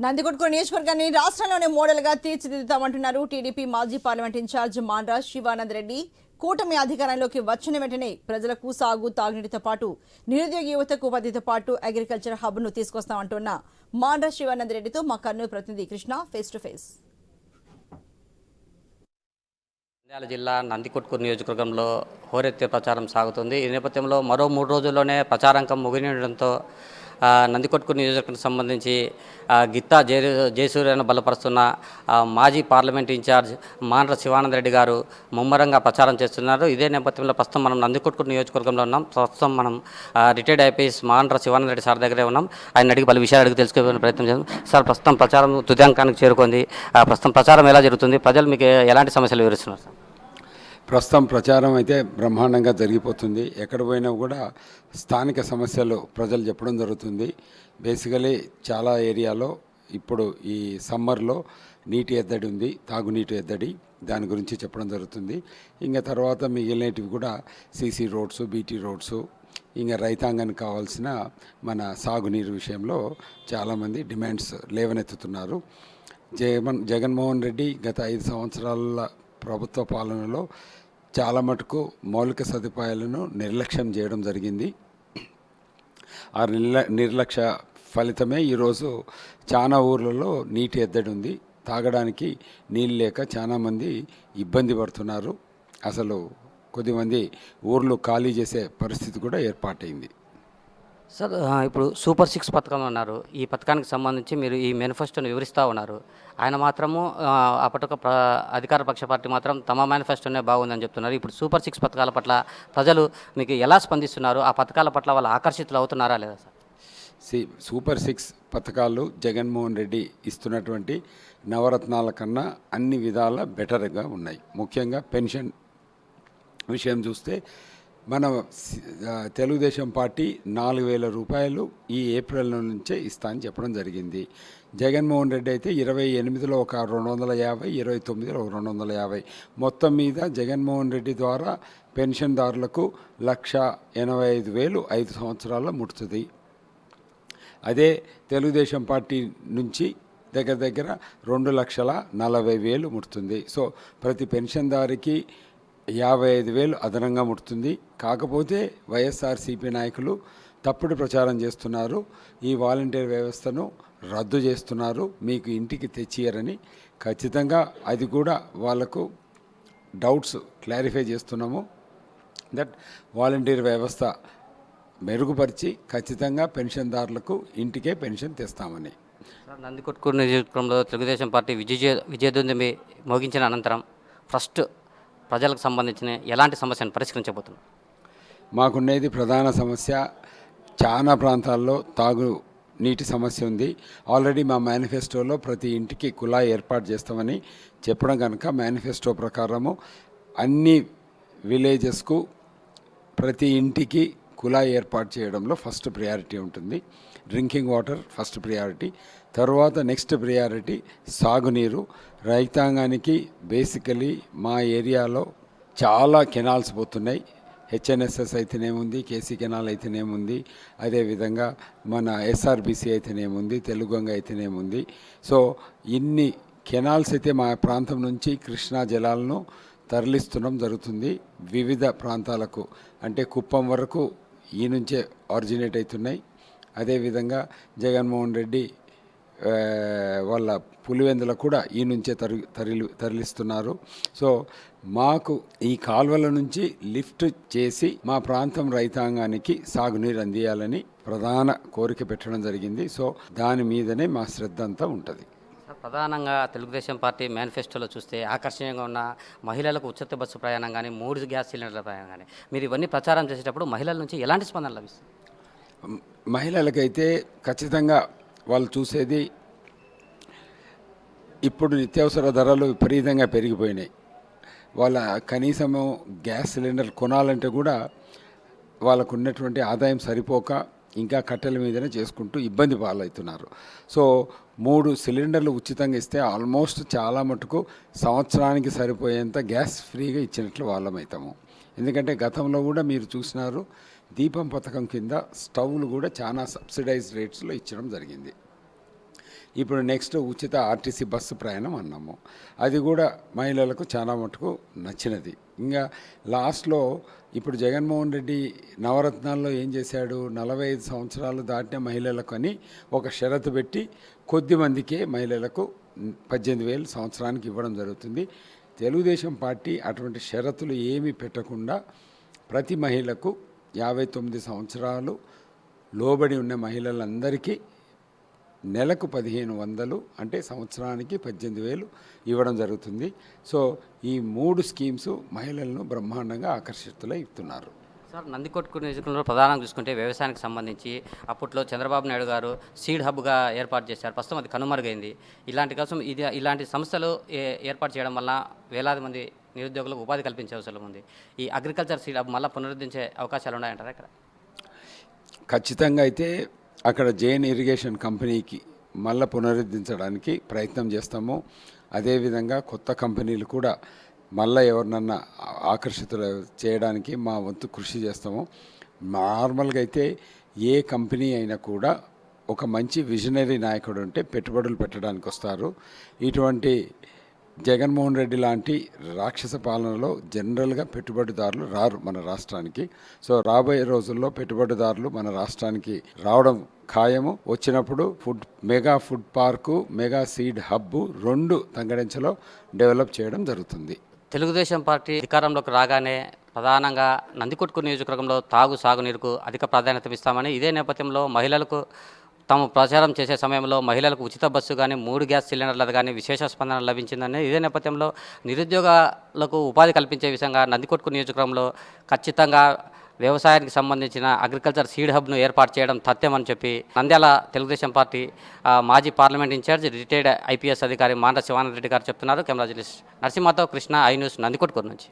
నందికొట్కూరు నియోజకవర్గాన్ని రాష్ట్రంలోనే మోడల్గా తీర్చిదిద్దుతామంటున్నారు టీడీపీ మాజీ parliament in charge Manraj Shivanand Reddy కూటమి అధికారంలోకి వచ్చిన వెంటనే ప్రజలకు సాగు తాగునీటితో పాటు నిరుద్యోగ యువతకు ఉపాధితో పాటు అగ్రికల్చర్ హబ్ను తీసుకొస్తామంటున్న మాన్రాజ్ శివానంద్ రెడ్డితో మా కర్నూలు ప్రతినిధి Krishna face to face. Nandyal జిల్లా నందికొట్కూరు నియోజకవర్గంలో హోరెత్తే ప్రచారం సాగుతుంది. ఈ నేపథ్యంలో మరో మూడు రోజుల్లోనే ప్రచారాంకం ముగినడంతో నందికొట్కూరు నియోజకవర్గం సంబంధించి గిత్తా జయ జయసూర్యను బలపరుస్తున్న మాజీ parliament in charge Mandra Shivananda Reddy garu ముమ్మరంగా ప్రచారం చేస్తున్నారు. ఇదే నేపథ్యంలో ప్రస్తుతం మనం నందికొట్కూరు నియోజకవర్గంలో ఉన్నాం. ప్రస్తుతం మనం retired IPS Mandra Shivananda Reddy sir దగ్గరే ఉన్నాం. ఆయన అడిగి పలు విషయాలు అడిగి తెలుసుకోవాలని ప్రయత్నం చేద్దాం. సార్ ప్రస్తుతం ప్రచారం తుదాంకానికి చేరుకుంది. ఆ, ప్రస్తుతం ప్రచారం ఎలా జరుగుతుంది? ప్రజలు మీకు ఎలాంటి సమస్యలు వివరిస్తున్నారు సార్? ప్రస్తుతం ప్రచారం అయితే బ్రహ్మాండంగా జరిగిపోతుంది. ఎక్కడ పోయినా కూడా స్థానిక సమస్యలు ప్రజలు చెప్పడం జరుగుతుంది. బేసికలీ చాలా ఏరియాలో ఇప్పుడు ఈ సమ్మర్లో నీటి ఎద్దడి ఉంది తాగునీటి ఎద్దడి. దాని గురించి చెప్పడం జరుగుతుంది. ఇంకా తర్వాత మిగిలినవి కూడా సీసీ రోడ్స్ బీటీ రోడ్స్ ఇంకా రైతాంగానికి కావాల్సిన మన సాగునీరు విషయంలో చాలామంది డిమాండ్స్ లేవనెత్తుతున్నారు. జగన్ జగన్మోహన్ రెడ్డి గత ఐదు సంవత్సరాల ప్రభుత్వ పాలనలో చాలా మటుకు మౌలిక సదుపాయాలను నిర్లక్ష్యం చేయడం జరిగింది. ఆ నిర్ల నిర్లక్ష్య ఫలితమే ఈరోజు చాలా ఊర్లలో నీటి ఎద్దడి ఉంది. తాగడానికి నీళ్ళు లేక చాలామంది ఇబ్బంది పడుతున్నారు. అసలు కొద్దిమంది ఊర్లు ఖాళీ చేసే పరిస్థితి కూడా ఏర్పాటైంది. సార్ ఇప్పుడు సూపర్ సిక్స్ పథకం అన్నారు ఈ పథకానికి సంబంధించి మీరు ఈ మేనిఫెస్టోను వివరిస్తూ ఉన్నారు. ఆయన మాత్రము అప్పటిక ప్ర అధికార పక్ష పార్టీ మాత్రం తమ మేనిఫెస్టోనే బాగుందని చెప్తున్నారు. ఇప్పుడు సూపర్ సిక్స్ పథకాల పట్ల ప్రజలు మీకు ఎలా స్పందిస్తున్నారు? ఆ పథకాల పట్ల వాళ్ళు ఆకర్షితులు అవుతున్నారా లేదా సార్? సి సూపర్ సిక్స్ పథకాలు జగన్మోహన్ రెడ్డి ఇస్తున్నటువంటి నవరత్నాల కన్నా అన్ని విధాల బెటర్గా ఉన్నాయి. ముఖ్యంగా పెన్షన్ విషయం చూస్తే మన తెలుగుదేశం పార్టీ నాలుగు వేల రూపాయలు ఈ ఏప్రిల్ నుంచే ఇస్తా అని చెప్పడం జరిగింది. జగన్మోహన్ రెడ్డి అయితే ఇరవై ఎనిమిదిలో ఒక రెండు వందల యాభై ఇరవై తొమ్మిదిలో ఒక రెండు వందల యాభై. మొత్తం మీద జగన్మోహన్ రెడ్డి ద్వారా పెన్షన్దారులకు లక్ష ఎనభై ఐదు వేలు ఐదు సంవత్సరాల్లో ముడుతుంది అదే తెలుగుదేశం పార్టీ నుంచి దగ్గర దగ్గర రెండు లక్షల నలభై వేలు ముడుతుంది. సో ప్రతి పెన్షన్దారికి యాభై ఐదు వేలు అదనంగా ముడుతుంది. కాకపోతే వైఎస్ఆర్సీపీ నాయకులు తప్పుడు ప్రచారం చేస్తున్నారు. ఈ వాలంటీర్ వ్యవస్థను రద్దు చేస్తున్నారు. మీకు ఇంటికి తెచ్చియరని ఖచ్చితంగా అది కూడా వాళ్ళకు డౌట్స్ క్లారిఫై చేస్తున్నాము. దట్ వాలంటీర్ వ్యవస్థ మెరుగుపరిచి ఖచ్చితంగా పెన్షన్దారులకు ఇంటికే పెన్షన్ తెస్తామని. నందికొట్కూరు నియోజకవర్గంలో తెలుగుదేశం పార్టీ విజయ విజయదుంది మోగించిన అనంతరం ఫస్ట్ ప్రజలకు సంబంధించిన ఎలాంటి సమస్యను పరిష్కరించబోతున్నారు మాకున్నది ప్రధాన సమస్య చాలా ప్రాంతాల్లో తాగు నీటి సమస్య ఉంది. ఆల్రెడీ మా మేనిఫెస్టోలో ప్రతి ఇంటికి కుళాయి ఏర్పాటు చేస్తామని చెప్పడం కనుక మేనిఫెస్టో ప్రకారము అన్ని విలేజెస్కు ప్రతి ఇంటికి కుళాయి ఏర్పాటు చేయడంలో ఫస్ట్ ప్రియారిటీ ఉంటుంది. Drinking water first priority. తర్వాత నెక్స్ట్ ప్రియారిటీ సాగునీరు. రైతాంగానికి బేసికలీ మా ఏరియాలో చాలా కెనాల్స్ పోతున్నాయి. హెచ్ఎన్ఎస్ఎస్ అయితేనేముంది కేసీ కెనాల్ అయితేనేముంది అదేవిధంగా మన ఎస్ఆర్బిసి అయితేనేముంది తెలుగంగ అయితేనేముంది. సో ఇన్ని కెనాల్స్ అయితే మా ప్రాంతం నుంచి కృష్ణా జలాలను తరలిస్తుండడం జరుగుతుంది. వివిధ ప్రాంతాలకు అంటే కుప్పం వరకు ఈ నుంచే ఆరిజినేట్ అవుతున్నాయి. అదేవిధంగా జగన్మోహన్ రెడ్డి వాళ్ళ పులివెందుల కూడా ఈ నుంచే తరి తరలి తరలిస్తున్నారు. సో మాకు ఈ కాల్వల నుంచి లిఫ్ట్ చేసి మా ప్రాంతం రైతాంగానికి సాగునీరు అందియాలని ప్రధాన కోరిక పెట్టడం జరిగింది. సో దాని మీదనే మా శ్రద్ధ అంతా ఉంటుంది. ప్రధానంగా తెలుగుదేశం పార్టీ మేనిఫెస్టోలో చూస్తే ఆకర్షణీయంగా ఉన్న మహిళలకు ఉచిత బస్సు ప్రయాణం కానీ మూడు గ్యాస్ సిలిండర్ల ప్రయాణం కానీ. మీరు ఇవన్నీ ప్రచారం చేసేటప్పుడు మహిళల నుంచి ఎలాంటి స్పందన లభిస్తుంది? మహిళలకైతే ఖచ్చితంగా వాళ్ళు చూసేది ఇప్పుడు నిత్యావసర ధరలు విపరీతంగా పెరిగిపోయినాయి. వాళ్ళ కనీసము గ్యాస్ సిలిండర్ కొనాలంటే కూడా వాళ్ళకు ఉన్నటువంటి ఆదాయం సరిపోక ఇంకా కట్టెల మీదనే చేసుకుంటూ ఇబ్బంది పాలవుతున్నారు. సో మూడు సిలిండర్లు ఉచితంగా ఇస్తే ఆల్మోస్ట్ చాలా మటుకు సంవత్సరానికి సరిపోయేంత గ్యాస్ ఫ్రీగా ఇచ్చినట్లు వాళ్ళమవుతాము ఎందుకంటే గతంలో కూడా మీరు చూసినారు దీపం పథకం కింద స్టవ్లు కూడా చాలా సబ్సిడైజ్ రేట్స్లో ఇచ్చడం జరిగింది. ఇప్పుడు నెక్స్ట్ ఉచిత ఆర్టీసీ బస్సు ప్రయాణం అన్నాము. అది కూడా మహిళలకు చాలా మటుకు నచ్చినది. ఇంకా లాస్ట్లో ఇప్పుడు జగన్మోహన్ రెడ్డి నవరత్నాల్లో ఏం చేశాడు? నలభై ఐదు సంవత్సరాలు దాటిన మహిళలకు అని ఒక షరతు పెట్టి కొద్ది మందికే మహిళలకు పద్దెనిమిది వేలు సంవత్సరానికి ఇవ్వడం జరుగుతుంది. తెలుగుదేశం పార్టీ అటువంటి షరతులు ఏమీ పెట్టకుండా ప్రతి మహిళకు యాభై తొమ్మిది సంవత్సరాలు లోబడి ఉన్న మహిళలందరికీ నెలకు పదిహేను వందలు అంటే సంవత్సరానికి పద్దెనిమిది వేలు ఇవ్వడం జరుగుతుంది. సో ఈ మూడు స్కీమ్స్ మహిళలను బ్రహ్మాండంగా ఆకర్షితులై ఇస్తున్నారు. సార్ నందికొట్కు నియోజకవర్గంలో ప్రధానంగా చూసుకుంటే వ్యవసాయానికి సంబంధించి అప్పట్లో చంద్రబాబు నాయుడు గారు సీడ్ హబ్గా ఏర్పాటు చేశారు. ప్రస్తుతం అది కనుమరుగైంది. ఇలాంటి కోసం ఇది ఇలాంటి సంస్థలు ఏ- ఏర్పాటు చేయడం వల్ల వేలాది మంది నిరుద్యోగులకు ఉపాధి కల్పించే అవసరం ఉంది. ఈ అగ్రికల్చర్ సీడ్ హబ్ మళ్ళీ పునరుద్ధరించే అవకాశాలు ఉన్నాయంటారా ఇక్కడ? ఖచ్చితంగా అయితే అక్కడ జైన్ ఇరిగేషన్ కంపెనీకి మళ్ళా పునరుద్ధరించడానికి ప్రయత్నం చేస్తాము. అదేవిధంగా కొత్త కంపెనీలు కూడా మళ్ళీ ఎవరినన్నా ఆకర్షితులు చేయడానికి మా వంతు కృషి చేస్తాము. నార్మల్గా అయితే ఏ కంపెనీ అయినా కూడా ఒక మంచి విజనరీ నాయకుడు ఉంటే పెట్టుబడులు పెట్టడానికి వస్తారు ఇటువంటి జగన్మోహన్ రెడ్డి లాంటి రాక్షస పాలనలో జనరల్గా పెట్టుబడిదారులు రారు మన రాష్ట్రానికి. సో రాబోయే రోజుల్లో పెట్టుబడిదారులు మన రాష్ట్రానికి రావడం ఖాయము. వచ్చినప్పుడు food mega food park mega seed hub రెండు తంగడించలో డెవలప్ చేయడం జరుగుతుంది. తెలుగుదేశం పార్టీ అధికారంలోకి రాగానే ప్రధానంగా నందికొట్కు నియోజకవర్గంలో తాగు సాగునీరుకు అధిక ప్రాధాన్యత ఇస్తామని ఇదే నేపథ్యంలో మహిళలకు తాము ప్రచారం చేసే సమయంలో మహిళలకు ఉచిత బస్సు కానీ మూడు గ్యాస్ సిలిండర్లది కానీ విశేష స్పందన లభించిందని ఇదే నేపథ్యంలో నిరుద్యోగాలకు ఉపాధి కల్పించే విధంగా నందికొట్కు నియోజకవర్గంలో ఖచ్చితంగా వ్యవసాయానికి సంబంధించిన అగ్రికల్చర్ సీడ్ హబ్ను ఏర్పాటు చేయడం తథ్యమని చెప్పి నంద్యాల తెలుగుదేశం పార్టీ మాజీ parliament in charge retired IPS అధికారి మాండ్ర శివానంద రెడ్డి గారు చెప్తున్నారు. కెమెరా జర్నలిస్ట్ నరసింహతో కృష్ణ ఐ న్యూస్ నందికొట్కూరు నుంచి.